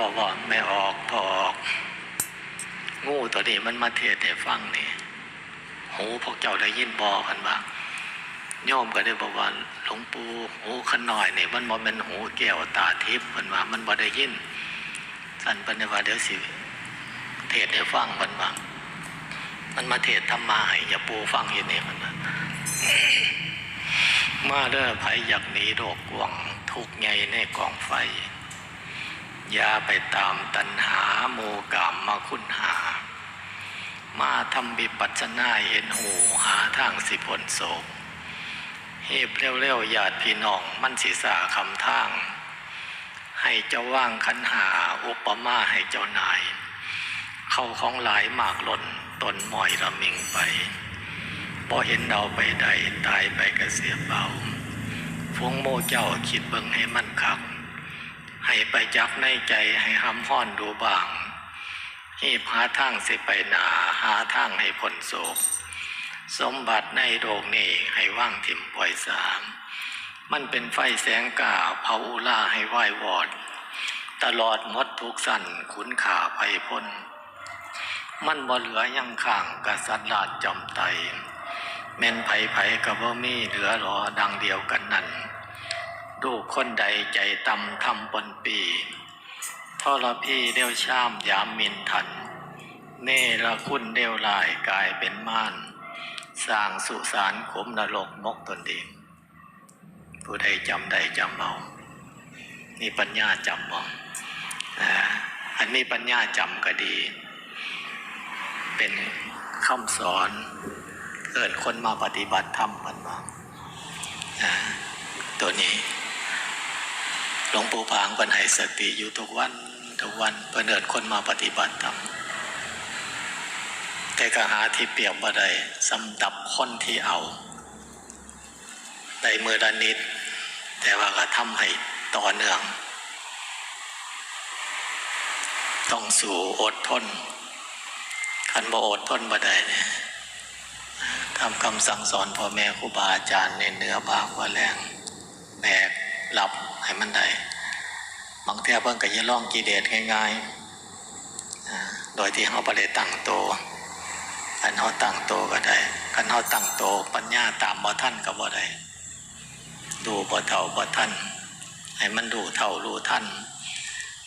บอกว่าไม่ออกพอออก งูตัวนี้มันมาเทศให้ฟังนี่หูพวกเจ้าได้ยินบอกันบ้างโยมก็ได้บอกว่าหลวงปู่หูขน่อยนี่มันบ่เป็นหูแก้วตาทิพย์มันว่ามันบ่ได้ยินสันปัญญาเดี๋ยวสิเทศให้ฟังมันบ้างมันมาเทศธรรมาให้อย่าปูฟังอยินนี่มันมาเด้อไผอยากหนีโรคกวงทุกข์ใหญ่ในกองไฟ อย่าไปตามตัณหาโมกามมาคุณหา มาทำบิปัสสนาเห็นหูหาทางสิผลโศกเฮีบเร็วๆญาติพี่น้องมันสิสาคำทาง ให้เจ้าว่างคันหาอุปมาให้เจ้านาย เข้าของหลายหมากหล่นตนหมอยระมิงไปพอเห็นเราไปใดตายไปกระเสียเบาฟงโมเจ้าคิดเบิ่งให้มั่นคัก ให้ไปจับในใจให้ห้ำห้อนดูบางหีบหาทางสิไปหนาหาทางให้พ้นโศก สมบัติในโลกนี้ให้ว่างถิ่มปล่อยสาม มันเป็นไฟแสงกาเผาอุล่าให้ไหว้วอด ตลอดมดทุกสั่นขุนขาภัยพ้น มันบ่เหลือยังข้างกษัตริย์ลาดจอมไตแม่นไผ่ไผ่กับว่ามีเหลือหรอดังเดียวกันนั้น ดูกคนใดใจต่ำทำปนปีทรพี่เดียวชามยามมินทัน เนรคุณเดียวลายกลายเป็นม่านสร้างสุสานขมนรกมกตนเองผู้ใดจำใดจำเอานี่ปัญญาจำบ่อ่าอันนี้ปัญญาจำก็ดี เป็นคำสอนเกิดคนมาปฏิบัติธรรมมันมาอ่าตัวนี้ ลวงปู่ผางเป็นให้สติอยู่ทุกวันทุกวันเพื่อเนิดคนมาปฏิบัติธรรมแต่ก็หาที่เปรียบบ่ได้สำดับคนที่เอาในมือดานิด แต่ว่าก็ทำให้ต่อเนื่อง ต้องสู่อดทนคันบ่อดทนบ่ได้เนี่ยทำคำสั่งสอนพ่อแม่ครูบาอาจารย์ในเนื้อบางว่าแรงแบกหลับให้มันได้ บางเทีเพิ่งก็จะล่องกิเลสง่ายๆโดยที่เขาประเดตั้งโตวคันเขาตั้งโตก็ได้คันเขาตั้งโตปัญญาตามบ่ท่านก็บ่ได้ดูบ่เท่าบ่ท่านให้มันดูเท่าดูท่าน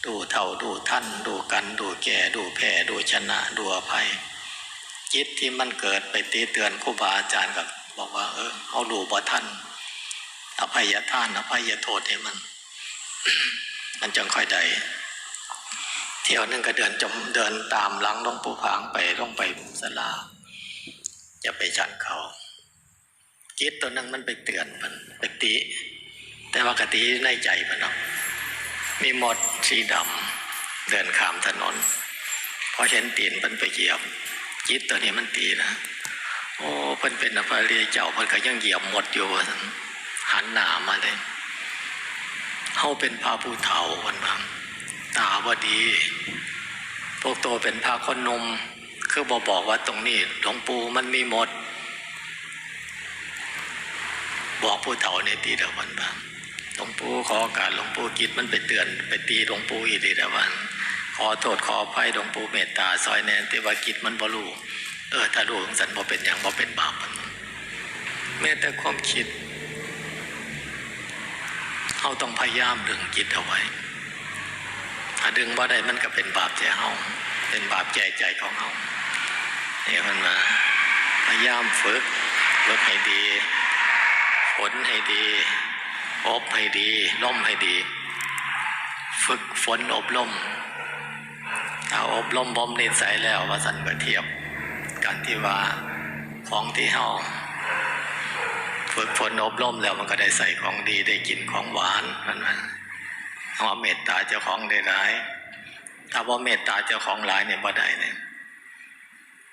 ดูเท่าดูท่าน ดูกันดูแก่ดูแพ้ดูชนะดูอภัยจิตที่มันเกิดไปตีเตือนครูบาอาจารย์กับบอกว่า เออเอาดูบ่ท่านอภัยทานอภัยโทษให้มัน มันจังค่อยได้เที่ยวนึงก็เดินจมเดินตามหลังหลวงปูผางไปลงไปสลาจะไปชันเขาจิตตัวนั้นมันไปเตือนมันไปติ แต่ว่ากติในใจมันเนาะมีหมดสีดำเดินข้ามถนนพอเห็นตีนมันไปเหยียบจิตตัวนี้มันตีนะโอ้เพิ่นเป็นอภริยเจ้าเพิ่นก็ยังเหยียบหมดอยู่หันหนามาเลย เฮาเป็นพระผู้เฒ่าคนบางตาว่าดี พวกโตเป็นพระคนนมคือบอกบอกว่าตรงนี้หลวงปู่มันมีหมด บอกผู้เฒ่าในตีเดาวันบ้างหลวงปู่ขอการหลวงปู่กิจมันไปเตือน ไปตีหลวงปู่อีกทีเดาวัน ขอโทษขออภัยหลวงปู่เมตตาซอยแนนแต่ว่ากิจมันบ่รู้เออถ้ารู้ของสันบ่เป็นอย่างบ่เป็นบาปมันแม้แต่ความคิด เขาต้องพยายามดึงจิตเอาไว้ถ้าดึงบ่ได้มันก็เป็นบาปใจเฮาเป็นบาปใจใจของเฮาเนี่ยมันมาพยายามฝึกฝึกให้ดีฝนให้ดีอบให้ดีล่มให้ดี ฝึกฝนอบรมถ้าอบรมบ่มนิสัยแล้วว่าสันก็เทียบกันที่ว่าของที่เฮา ฝึกฝนอบรมแล้วมันก็ได้ใส่ของดีได้กินของหวานมันมันเอาเมตตาเจ้าของได้ร้าย ถ้าว่าเมตตาเจ้าของหลายเนี่ยบ่ได้เนี่ย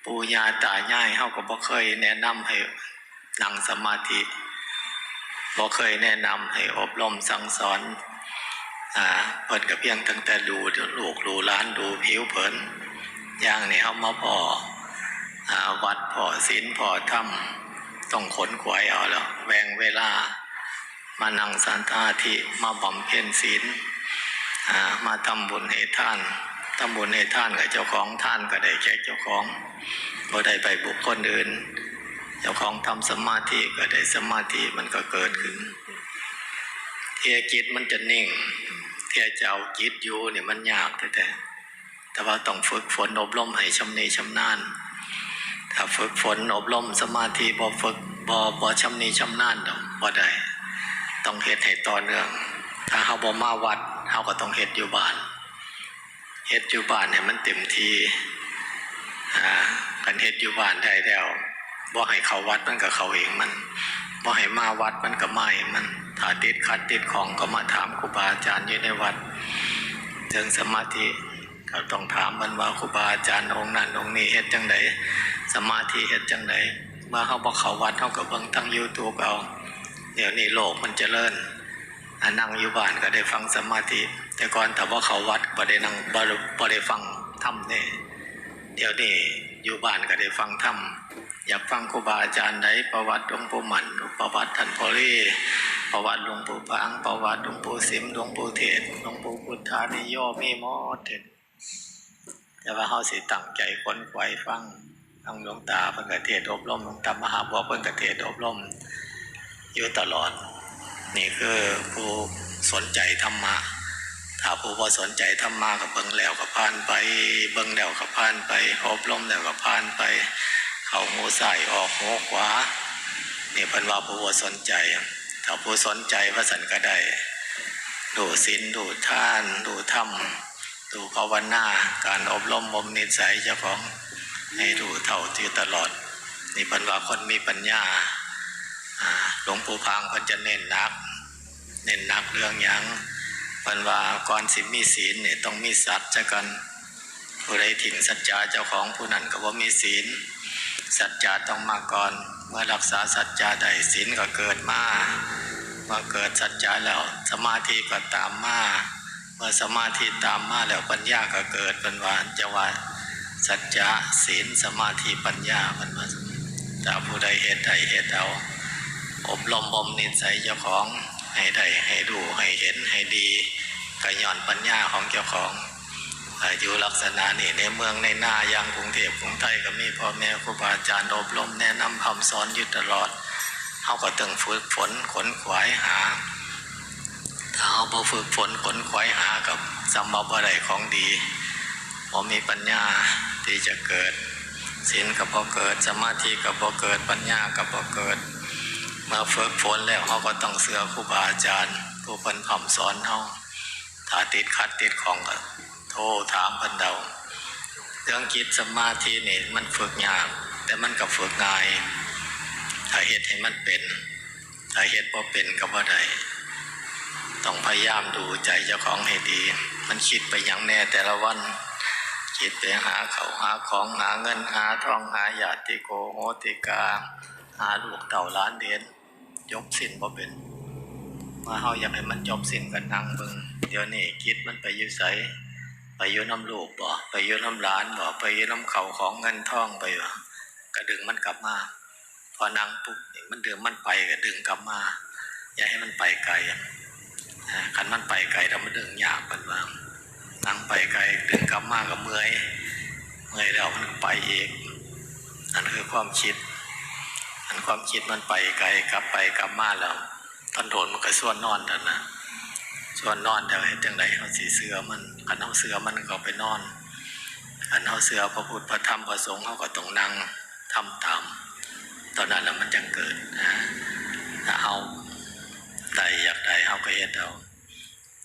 ปู่ย่าตายายเฮาก็บ่เคยแนะนำให้นั่งสมาธิบ่เคยแนะนำให้อบรมสั่งสอนอ่าเพิ่นก็เพียงตั้งแต่ดูลูกดูหลานดูผิวเผินอย่างนี้เฮามาพออ่าวัดพอศีลพอธรรม ต้องขนขวายเอาแล้วแบ่งเวลา มานั่งสันทาธิมาบำเพ็ญศีลมาทำบุญให้ท่านทำบุญให้ท่านกับเจ้าของท่านก็ได้แก่เจ้าของก็ได้ไปบุคคลอื่น เจ้าของทำสมาธิก็ได้สมาธิมันก็เกิดขึ้นเทียจิตมันจะนิ่ง เทียจะเอาจิตอยู่เนี่ยมันยากแต่แต่แต่ว่าต้องฝึกฝนอบรมให้ชำนิชำนาญ ถ้าฝึกฝนอบรมสมาธิบ่ฝึกบ่บ่ชำนิชำนาญดอกบ่ได้ต้องเฮ็ดให้ต่อเนื่อง ถ้าเฮาบ่มาวัดเฮาก็ต้องเฮ็ดอยู่บ้านเฮ็ดอยู่บ้านให้มันเต็มที่อ่ากันเฮ็ดอยู่บ้านได้แล้วบ่ให้เขาวัดมันก็เขาเองมันบ่ให้มาวัดมันก็มาเองมันถ้าติดขัดติดของก็มาถามครูบาอาจารย์อยู่ในวัดเรื่องสมาธิ ก็ต้องถามมันว่าครูบาอาจารย์องค์นั้นองค์นี้เฮ็ดจังไดสมาธิเฮ็ดจังไดเมื่อเฮาบ่เขาวัดเฮาก็เบิ่งทาง YouTube เอาเดี๋ยวนี้โลกมันเจริญอ่านั่งอยู่บ้านก็ได้ฟังสมาธิ แต่ก่อนถ้าบ่าเขาวัดบ่ได้นั่งบ่ได้บ่ได้ฟังธรรมนี่เดี๋ยวนี้อยู่บ้านก็ได้ฟังธรรมอยากฟังครูบาอาจารย์ใดประวัติหลวงปู่หมันประวัติท่านพอลีประวัติหลวงปู่ปางประวัติหลวงปู่สิมหลวงปู่เทศหลวงปู่พุทธานิโยมีหมดเถิด แต่ว่าเฮาสิตั้งใจค้นควายฟังทางหลวงตาเพิ่นก็เทศอบรมหลวงตามหาบัวเพิ่นก็เทศอบรมอยู่ตลอด นี่คือผู้สนใจธรรมะถ้าผู้บ่สนใจธรรมะก็เบิ่งแล้วก็ผ่านไป เบิ่งแล้วก็ผ่านไปอบรมแล้วก็ผ่านไป เขาหูซ้ายออกหูขวานี่เพิ่นว่าผู้บ่สนใจ ถ้าผู้สนใจว่าสันก็ได้ดูศีลดูท่าน ดูธรรม ดูภาวนาการอบรมบ่มนิสัยเจ้าของให้ดูเท่าที่ตลอด นี่พิ่นว่าคนมีปัญญาหลวงปู่พังเพิ่นจะเน้นนัก เน้นนักเรื่องหยังพิ่นว่าก่อนสิมีศีลเนี่ยต้องมีสัจจะกันผู้ใดถิ่งสัจจาเจ้าของผู้นั้นก็บ่ามีศีล สัจจะต้องมาก่อน เมื่อรักษาสัจจะได้ศีลก็เกิดมาเมื่อเกิดสัจจะแล้วสมาธิก็ตามมา เมื่อสมาธิตามมาแล้วปัญญาก็เกิดเป็นว่าจะว่าสัจจะศีลสมาธิปัญญามันมาถ้าผู้ใดเหตุใดเหตุเอาอบรมบ่มนิสัยเจ้าของให้ได้ให้ดูให้เห็นให้ดีก็ย่อนปัญญาของเจ้าของอยู่ลักษณะนี้ในเมืองในนาย่างกรุงเทพกรุงไทยก็มีพ่อแม่ครูบาอาจารย์อบรมแนะนำคำสอนอยู่ตลอดเขาก็ต้องฝึกฝนขนขวายหา ถ้าเขาบ่ฝึกฝนขนขวายหากับสมบัติอะไรของดีบ่มีปัญญาที่จะเกิดศีลกับบ่เกิดสมาธิกับบ่เกิดปัญญากับบ่เกิดมื่อฝึกฝนแล้วเขาก็ต้องเสือครูบาอาจารย์ผู้เพิ่นคำสอนเขาถ้าติดขัดติดของก็โทรถามพันเดาเรื่องจิตสมาธินี่มันฝึกยากแต่มันก็ฝึกง่าย ถ้าเหตุให้มันเป็น ถ้าเหตุพอเป็นก็บ่ได้ ต้องพยายามดูใจเจ้าของให้ดี มันคิดไปอย่างแน่แต่ละวัน คิดไปหาเขาหาของหาเงินหาทองหาญาติโกโหติกา หาลูกเต่าล้านเดนยกสิ้นบ่เป็นมาเฮาอยากให้มันจบสิ้นกันนั่งเบิงเดี๋ยวนี้คิดมันไปอยู่ไสไปอยู่น้ำลูกบ่ไปอยู่น้ำหลานบ่ไปอยู่น้ำเขาของเงินทองไปบ่ก็ดึงมันกลับมาพอนั่งปุ๊บมันดึงมันไปก็ดึงกลับมา อย่าให้มันไปไกล อะอ่าคันมันไปไกลแล้วมันดึงยากมันว่านั่งไปไกลดึงกลับมาก็เมื่อยเมื่อยแล้วมันไปเอีกนั่นคือความคิด อันความคิดมันไปไกลกลับไปกลับมาแล้วตอนโดนมันก็ส่วนนอนนั่นนะส่วนนอนเดี๋ยวเห็นจังไดเขาสีเสือมันขันเอาเสือมันก็ไปนอนขันเอาเสือพระพุทธพระธรรมพระสงฆ์เขาก็ต้องนั่งทำตามตอนนั้นแล้วมันจังเกิดนะถ้าเอา ใดอยากใดเขาก็เฮ็ดเอา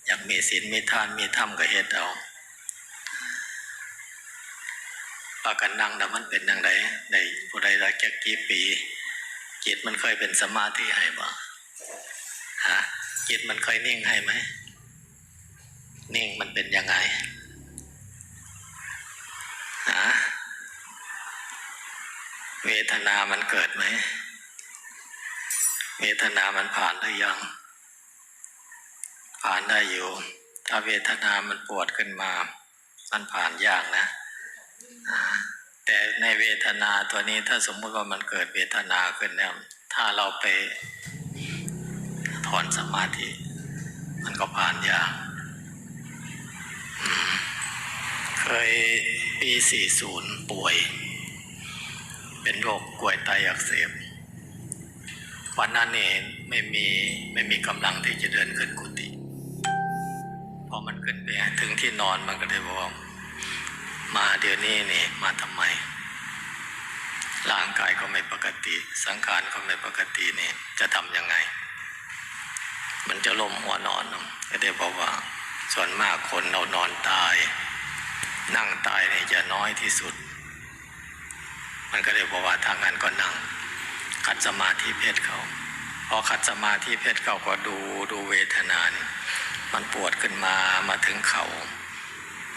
อยากมีศีลมีทานมีธรรมก็เฮ็ดเอาปากันนั่งแล้วมันเป็นยังไงในผู้ใดรักแก่กี่ปี จิตมันเคยเป็นสมาธิให้บ่ฮะจิตมันเคยนิ่งให้ไหม นิ่งมันเป็นยังไงฮะเวทนามันเกิดไหม เวทนามันผ่านหรือยัง ผ่านได้อยู่ ถ้าเวทนามันปวดขึ้นมา มันผ่านยากนะ แต่ในเวทนาตัวนี้ถ้าสมมุติว่ามันเกิดเวทนาขึ้นแล้วถ้าเราไปถอนสมาธิ มันก็ผ่านยาก เคยปี 40 ป่วย เป็นโรคกล้วยไตอักเสบวันนั้นเองไม่มีไม่มีกำลังที่จะเดินขึ้นกุฏิ มันขึ้นไปถึงที่นอนมันก็เลยบอกมาเดี๋ยวนี้นี่มาทำไม ร่างกายก็ไม่ปกติ สังขารก็ไม่ปกตินี่จะทำยังไง มันจะล้มหัวนอนก็ได้บอกว่า ส่วนมากคนเรานอนตาย นั่งตายเนี่ยจะน้อยที่สุด มันก็เลยบอกว่าทางนั้นก็นั่งขัดสมาธิเพศเขาพอขัดสมาธิเพศเขาก็ดูดูเวทนาน มันปวดขึ้นมามาถึงเขา่า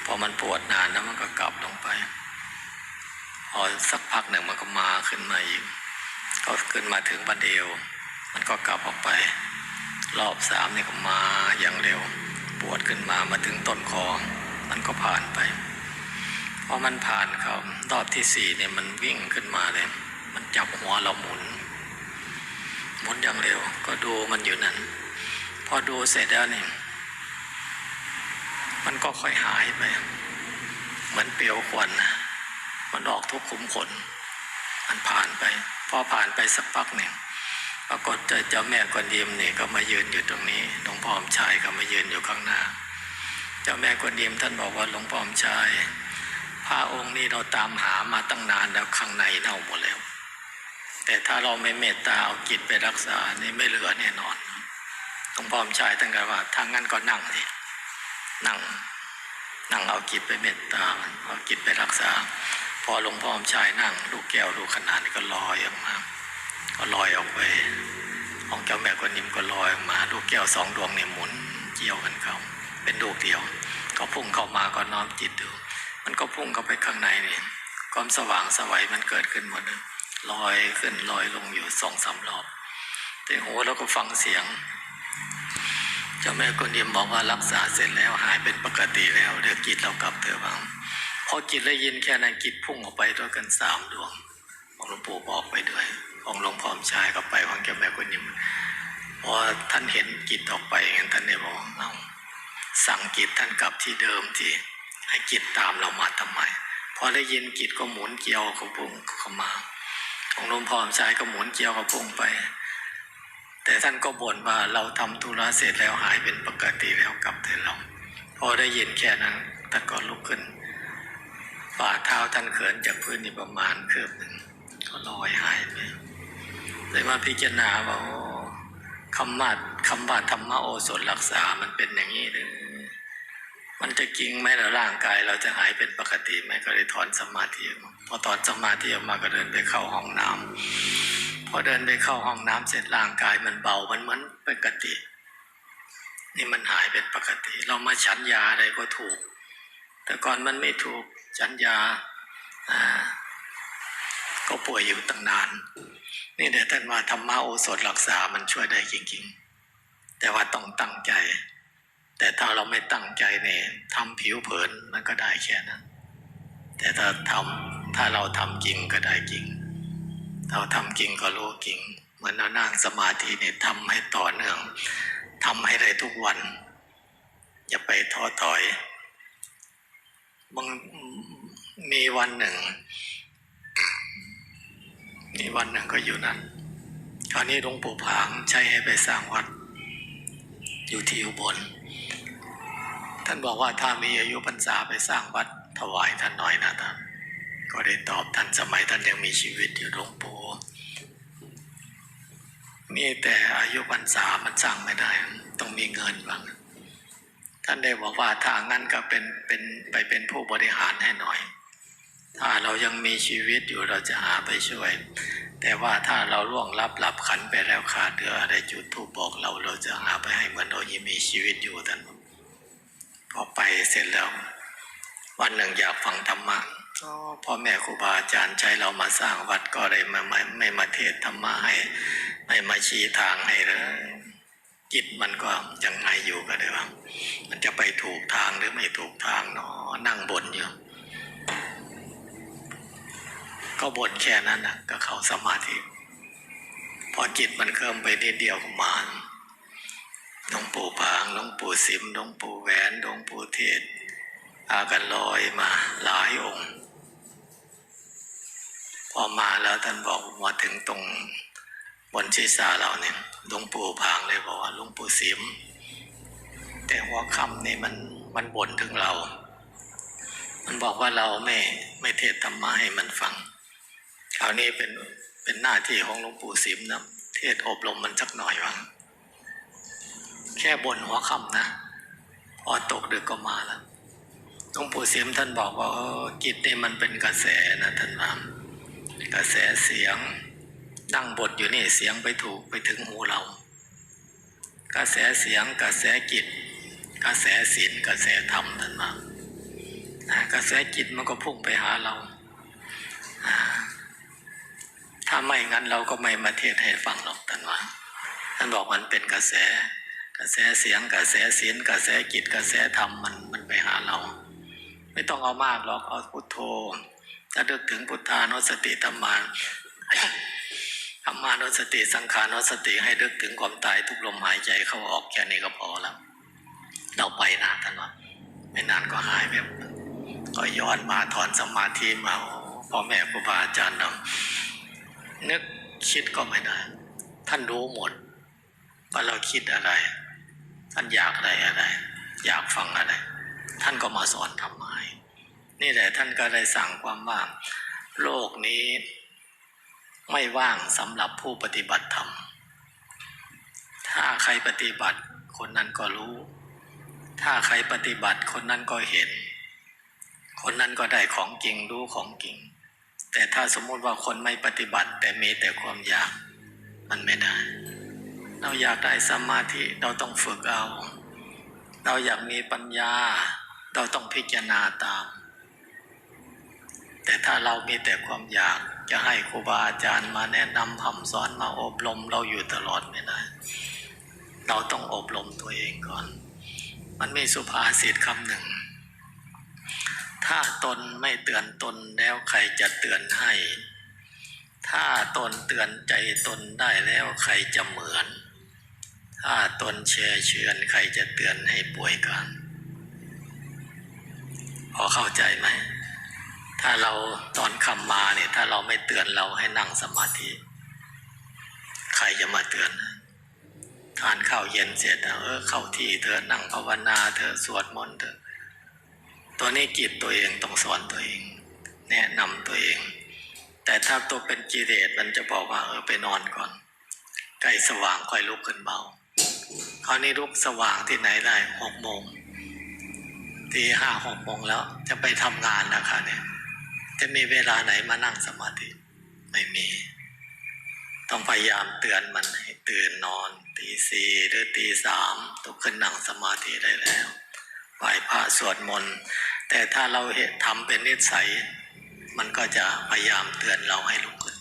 พอมันปวดนานแล้วมันก็กลับลงไปพอสักพักหนึ่งมันก็มาขึ้นมาอีกก็ขึ้นมาถึงบันเอว มันก็กลับออกไป รอบสามเนี่ยก็มาอย่างเร็ว ปวดขึ้นมามาถึงต้นคอ มันก็ผ่านไปพอมันผ่านเขารอบที่สี่เนี่ยมันวิ่งขึ้นมาเลย มันจับหัวเราหมุน หมุนอย่างเร็ว ก็ดูมันอยู่นั่นพอดูเสร็จแล้วเนี่ย มันก็ค่อยหายไป เหมือนเปลวควันนะมันออกทุกขุมขน มันผ่านไป พอผ่านไปสักพักหนึ่งปรากฏเจอเจ้าแม่กวนอิมเนี่ยก็มายืนอยู่ตรงนี้หลวงพ่ออมชายก็มายืนอยู่ข้างหน้า เจ้าแม่กวนอิมท่านบอกว่าหลวงพ่ออมชายพระองค์นี้เราตามหามาตั้งนานแล้วข้างในเน่าหมดแล้ว แต่ถ้าเราไม่เมตตาเอาจิตไปรักษานี่ไม่เหลือแน่นอนหลวงพ่ออมชายท่านก็ว่าทางนั้นก็นั่งสิ นั่งนั่งเอาจิตไปเมตตาเอาจิตไปรักษา พอหลวงพ่ออมชายนั่ง ลูกแก้วลูกขนาดนี้ก็ลอยออกมา ก็ลอยออกไป ของเจ้าแม่กวนิมก็ลอยออกมา ลูกแก้วสองดวงเนี่ยหมุนเกี่ยวกันเขาเป็นลูกเดียว ก็พุ่งเข้ามาก็น้อมจิตดูมันก็พุ่งเข้าไปข้างในนี่ความสว่างสวัยมันเกิดขึ้นหมดเลยลอยขึ้นลอยลงอยู่สองสามรอบแต่หูเราก็ฟังเสียง จ้าแม่กวนอิมบอกว่ารักษาเสร็จแล้วหายเป็นปกติแล้วเดี๋ยวจิตเรากลับเถอะบ้างพอจิตได้ยินแค่นั้นจิตพุ่งออกไปด้วยกันสามดวงของหลวงปู่บอกไปด้วย ของหลวงพ่อชายก็ไปของเจ้าแม่กวนอิมพอท่านเห็นจิตออกไปงั้นท่านได้บอกเอาสั่งจิตท่านกลับที่เดิมที่ให้จิตตามเรามาทำไมพอได้ยินจิตก็หมุนเกี่ยวกับพุ่งเข้ามา ของหลวงพ่อชายก็หมุนเกี่ยวกับพุ่งไป แต่ท่านก็บ่นว่าเราทำธุระเสร็จแล้วหายเป็นปกติแล้วกลับเถอะเราพอได้ยินแค่นั้นท่านก็ลุกขึ้นฝ่าเท้าท่านเขินจากพื้นนี่ประมาณคือบหนึ่งก็ลอยหายไปเลยมาพิจารณาว่าโอ้คำว่าคำว่าธรรมโอสถรักษามันเป็นอย่างนี้หรือมันจะจริงไหมล่ะร่างกายเราจะหายเป็นปกติไหมก็เลยถอนสมาธิออกมาพอถอนสมาธิออกมาก็เดินไปเข้าห้องน้ำพ อเดินไปเข้าห้องน้ำเสร็จร่างกายมันเบามันเหมือนปกติ นี่มันหายเป็นปกติ เรามาฉันยาอะไรก็ถูก แต่ก่อนมันไม่ถูกฉันยาอ่าก็ป่วยอยู่ตั้งนาน นี่เดี๋ยวท่านว่าธรรมะโอสถรักษามันช่วยได้จริงๆ แต่ว่าต้องตั้งใจ แต่ถ้าเราไม่ตั้งใจเนี่ยทำผิวเผินมันก็ได้แค่นั้นแต่ถ้าทำถ้าเราทำจริงก็ได้จริง เราทำจริงก็รู้จริง เหมือนเรานั่งสมาธิเนี่ยทำให้ต่อเนื่องทำให้ได้ทุกวัน อย่าไปท้อถอยบางมีวันหนึ่ง มีวันหนึ่งก็อยู่นั่นคราวนี้หลวงปู่ผางใช้ให้ไปสร้างวัด อยู่ที่อุบลท่านบอกว่าถ้ามีอายุพรรษาไปสร้างวัดถวายท่านหน่อยนะท่าน ก็ได้ตอบท่านสมัยท่านยังมีชีวิตอยู่หลวงปู่มีแต่อายุพรรษามันสร้างไม่ได้ ต้องมีเงินบ้างท่านได้บอกว่าถ้างั้นก็เป็นเป็นไปเป็นผู้บริหารให้หน่อย ถ้าเรายังมีชีวิตอยู่เราจะหาไปช่วย แต่ว่าถ้าเราล่วงลับหลับขันไปแล้วขาดเดืออะไรจุดทูปบอกเราเราจะหาไปให้เหมือนเรายังมีชีวิตอยู่ท่านพอไปเสร็จแล้ว วันหนึ่งอยากฟังธรรมะ อ๋อพ่อแม่ครูบาอาจารย์ใช้เรามาสร้างวัดก็เลยมาไม่ไม่มาเทศธรรมะให้ไม่มาชี้ทางให้เลยจิตมันก็ยังไงอยู่ก็ได้ว่ามันจะไปถูกทางหรือไม่ถูกทางเนาะนั่งบนอยู่ก็บ่นแค่นั้นนะก็เข้าสมาธิ พอจิตมันเคลื่อนไปนิดเดียวก็มาหลวงปู่พางหลวงปู่สิมหลวงปู่แหวนหลวงปู่เทศพากันลอยมาหลายองค์ พอมาแล้วท่านบอกมาถึงตรงบนศีรษะเราเนี่ยหลวงปู่ผางเลยบอกว่าหลวงปู่สิม แต่หัวคำนี่มันมันบ่นถึงเรา มันบอกว่าเราไม่ไม่เทศธรรมะให้มันฟังคราวนี้เป็นเป็นหน้าที่ของหลวงปู่สิมนะเทศอบรมมันสักหน่อยวังแค่บ่นหัวคำนะพอตกดึกก็มาแล้วหลวงปู่สิมท่านบอกว่าจิตนี่มันเป็นกระแสนะท่านว่า กระแสเสียงนั่งบทอยู่นี่เสียงไปถูกไปถึงหูเรา กระแสเสียงกระแสจิตกระแสศีลกระแสธรรมท่านว่านะกระแสจิตมันก็พุ่งไปหาเรา ถ้าไม่งั้นเราก็ไม่มาเทศให้ฟังหรอกท่านว่าท่านบอกมันเป็นกระแส กระแสเสียงกระแสศีลกระแสจิตกระแสธรรมมันมันไปหาเรา ไม่ต้องเอามากหรอกเอาพุทโธ ถ้าดึกถึงพุทธานุสติธรรมาธรรมานุสติสังขานุสติให้ดึกถึงความตายทุกลมหายใจเข้าออกแค่นี้ก็พอแล้ว เราไปนะท่านว่าไม่นานก็หายแบบก็ย้อนมาถอนสมาธิมาโอ้พ่อแม่ครูบาอาจารย์เรานึกคิดก็ไม่ได้ ท่านรู้หมด ว่าเราคิดอะไร ท่านอยากอะไรอะไร อยากฟังอะไร ท่านก็มาสอนทำไม นี่แหละท่านก็ได้สั่งความว่า โลกนี้ไม่ว่างสำหรับผู้ปฏิบัติธรรม ถ้าใครปฏิบัติคนนั้นก็รู้ ถ้าใครปฏิบัติคนนั้นก็เห็น คนนั้นก็ได้ของจริงรู้ของจริง แต่ถ้าสมมติว่าคนไม่ปฏิบัติ แต่มีแต่ความอยากมันไม่ได้ เราอยากได้สมาธิเราต้องฝึกเอา เราอยากมีปัญญา เราต้องพิจารณาตาม แต่ถ้าเรามีแต่ความอยากจะให้ครูบาอาจารย์มาแนะนำคำสอนมาอบรมเราอยู่ตลอดไม่ได้ เราต้องอบรมตัวเองก่อน มันมีสุภาษิตคำหนึ่ง ถ้าตนไม่เตือนตนแล้วใครจะเตือนให้ ถ้าตนเตือนใจตนได้แล้วใครจะเหมือน ถ้าตนแช่เชือนใครจะเตือนให้ป่วยกัน พอเข้าใจไหม ถ้าเราตอนคำมาเนี่ย ถ้าเราไม่เตือนเราให้นั่งสมาธิ ใครจะมาเตือน ทานข้าวเย็นเสร็จเออเข้าที่เธอนั่งภาวนาเธอสวดมนต์เธอตัวนี้จิตตัวเองต้องสอนตัวเอง แนะนำตัวเอง แต่ถ้าตัวเป็นกิเลสมันจะบอกว่าเออไปนอนก่อนใกล้สว่างค่อยลุกขึ้นเบาคราวนี้ลุกสว่างที่ไหนได้หกโมงตีห้าหกโมงแล้วจะไปทำงานนะคะเนี่ย จะมีเวลาไหนมานั่งสมาธิ ไม่มี ต้องพยายามเตือนมันให้ตื่นนอนตีสี่หรือตีสามตุกขึ้นนั่งสมาธิได้แล้วไหว้พระสวดมนต์แต่ถ้าเราเห็นทำเป็นนิสัย มันก็จะพยายามเตือนเราให้ลุกขึ้น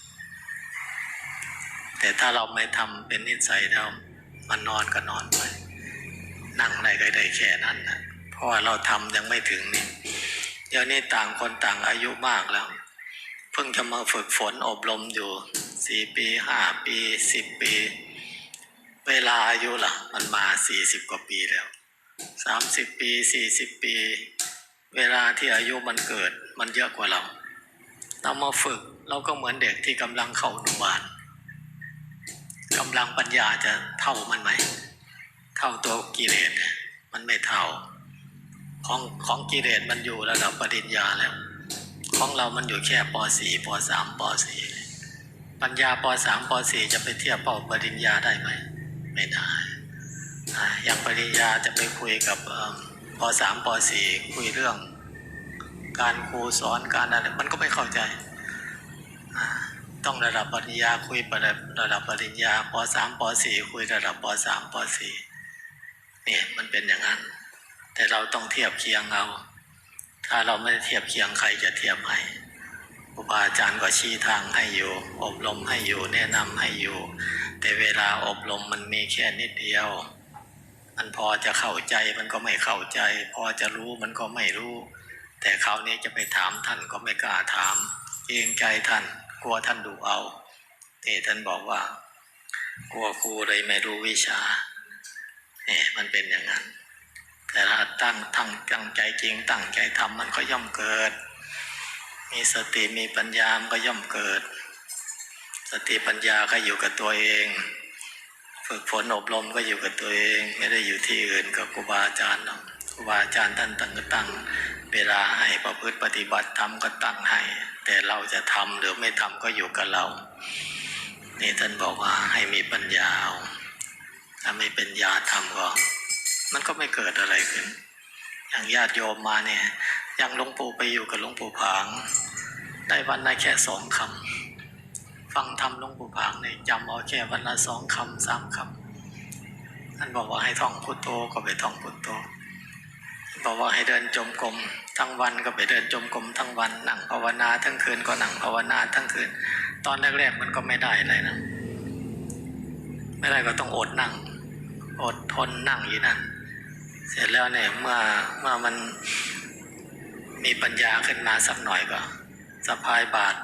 แต่ถ้าเราไม่ทำเป็นนิสัยแล้วมันนอนก็นอนไป นั่งได้ก็ได้แค่นั้นนะเพราะว่าเราทำยังไม่ถึงนี่ ดี๋ยวนี้ต่างคนต่างอายุมากแล้ว เพิ่งจะมาฝึกฝนอบรมอยู่สี่ปีห้าปีสิบปี เวลาอายุล่ะ มันมาสี่สิบกว่าปีแล้วสามสิบปีสี่สิบปี เวลาที่อายุมันเกิด มันเยอะกว่าเรา เรามาฝึกเราก็เหมือนเด็กที่กำลังเข้าอนุบาลกำลังปัญญาจะเท่ามันไหม เท่าตัวกิเลสมันไม่เท่า ของของกิเลสมันอยู่ระดับปริญญาแล้ว ของเรามันอยู่แค่ป .4 ป .3 ป .4 ปัญญาป .3 ป .4 จะไปเทียบเป้าปริญญาได้ไหมไม่ได้อย่างปริญญาจะไปคุยกับเอิ่มป .3 ป .4 คุยเรื่อง การครูสอนการอะไรมันก็ไม่เข้าใจต้องระดับปริญญาคุยระดับระดับปริญญาป .3 ป .4 คุยระดับป .3 ป .4 เนี่ยมันเป็นอย่างนั้น แต่เราต้องเทียบเคียงเอา ถ้าเราไม่ไเทียบเคียงใครจะเทียบให้ครูบาอาจารย์ก็ชี้ทางให้อยู่ อบรมให้อยู่แนะนำให้อยู่ แต่เวลาอบรมมันมีแค่นิดเดียว มันพอจะเข้าใจมันก็ไม่เข้าใจ พอจะรู้มันก็ไม่รู้ แต่คราวนี้จะไปถามท่านก็ไม่กล้าถามเกรงใจท่านกลัวท่านดูเอานี่ท่านบอกว่ากลัวครูเลยไม่รู้วิชาเนี่ยมันเป็นอย่างนั้น แต่ถ้าตั้งตั้งตั้งใจจริง ตั้งใจทำมันก็ย่อมเกิด มีสติมีปัญญามันก็ย่อมเกิด สติปัญญาก็อยู่กับตัวเอง ฝึกฝนอบรมก็อยู่กับตัวเอง ไม่ได้อยู่ที่อื่นกับครูบาอาจารย์หรอกครูบาอาจารย์ท่านตั้งก็ตั้ง เวลาให้ประพฤติปฏิบัติทำก็ตั้งให้ แต่เราจะทำหรือไม่ทำก็อยู่กับเรานี่ท่านบอกว่าให้มีปัญญาเอาถ้าไม่เป็นญาทำก็ มันก็ไม่เกิดอะไรขึ้น อย่างญาติโยมมาเนี่ย อย่างหลวงปู่ไปอยู่กับหลวงปู่ผาง ได้วันละแค่สองคำฟังธรรมหลวงปู่ผางเนี่ยจำเอาแค่วันละสองคำสามคำท่านบอกว่าให้ท่องพุทโธก็ไปท่องพุทโธบอกว่าให้เดินจมกรมทั้งวันก็ไปเดินจมกรมทั้งวันนั่งภาวนาทั้งคืนก็นั่งภาวนาทั้งคืน ตอนแรกๆมันก็ไม่ได้อะไรนะ ไม่ได้ก็ต้องอดนั่ง อดทนนั่งอยู่นั่น เสร็จแล้วเนี่ยเมื่อเมื่อมันมีปัญญาขึ้นมาสักหน่อยก็สะพายบาท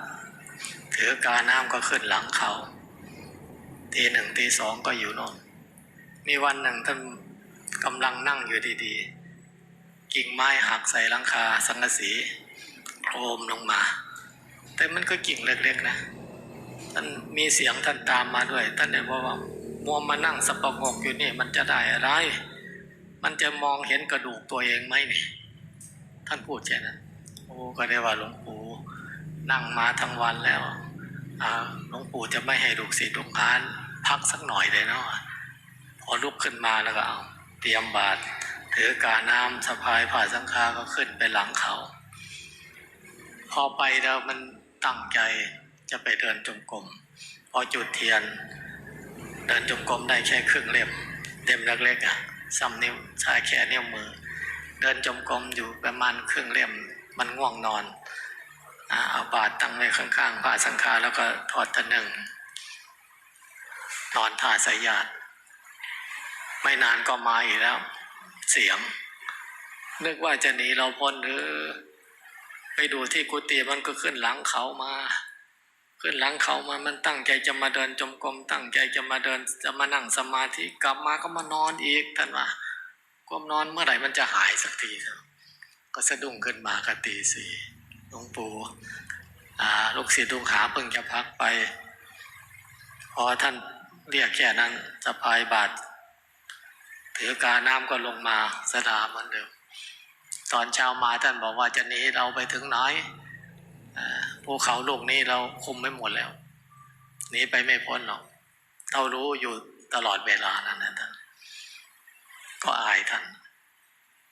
ถือกาน้ำก็ขึ้นหลังเขาทีหนึ่งทีสองก็อยู่น่นมีวันหนึ่งท่านกำลังนั่งอยู่ดีๆ กิ่งไม้หักใส่หลังคาสังกะสีโครมลงมา แต่มันก็กิ่งเล็กๆนะท่านมีเสียงท่านตามมาด้วย ท่านเลยบอกว่ามัวมานั่งสะปะงกอยู่นี่มันจะได้อะไร มันจะมองเห็นกระดูกตัวเองไหมนี่ท่านพูดแค่นั้นโอ้ก็ได้ว่าหลวงปู่นั่งมาทั้งวันแล้วอหลวงปู่จะไม่ให้ลูกศิษย์ลูกหาพักสักหน่อยเลยเนาะพอลุกขึ้นมาแล้วก็เอาเตรียมบาตรถือกาน้ำสะพายผ่าสังฆาก็ขึ้นไปหลังเขา พอไปแล้วมันตั้งใจจะไปเดินจงกรมพอจุดเทียน เดินจงกรมได้แค่ครึ่งเล่มเล่มเล็กๆอะ ซ้ำนิ้วชายแขนนิ้วมือ เดินจงกรมอยู่ประมาณครึ่งเล่มมันง่วงนอนเอาบาตรตั้งไว้ข้างๆผ้าสังฆาแล้วก็ทอดตะหนึ่งนอนท่าสายญาติไม่นานก็มาอีกแล้ว เสียง นึกว่าจะหนีเราพ้นหรือ ไปดูที่กุฏิมันก็ขึ้นหลังเขามา ขึ้นหลังเขามามันตั้งใจจะมาเดินจมกรมตั้งใจจะมาเดินจะมานั่งสมาธิกลับมาก็มานอนอีกท่านว่าความนอนเมื่อไหร่มันจะหายสักทีครับก็สะดุ้งขึ้นมากตีสี่หลวงปู่อาลูกศิษย์ลูกหาเพิ่งจะพักไป พอท่านเรียกแค่นั้นสะพายบาทถือกาน้ำก็ลงมาสดาเหมือนเดิม ตอนเช้ามาท่านบอกว่าจะหนีเราไปถึงไหน ภูเขาลูกนี้เราคุมไม่หมดแล้วหนีไปไม่พ้นหรอกเรารู้อยู่ตลอดเวลานั้นนะท่านก็อายท่าน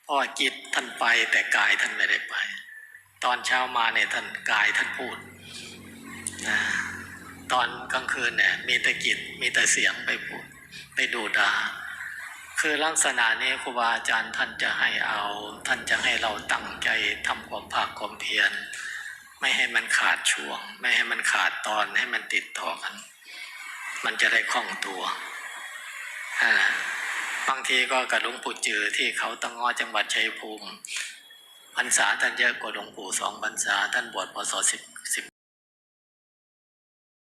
เพราะว่าจิตท่านไปแต่กายท่านไม่ได้ไป ตอนเช้ามาเนี่ยท่านกายท่านพูดนะตอนกลางคืนเนี่ยมีแต่จิตมีแต่เสียงไปพูดไปดูดา คือลักษณะนี้ครูบาอาจารย์ท่านจะให้เอา ท่านจะให้เราตั้งใจทำความภาคความเพียร ไม่ให้มันขาดช่วง ไม่ให้มันขาดตอนให้มันติดต่อกัน มันจะได้คล่องตัวอ่าบางทีก็กับหลวงปู่จือที่เขาตังงอจังหวัดชัยภูมิพรรษาท่านเยอะกว่าหลวงปู่สองพรรษาท่านบวชพศสิบ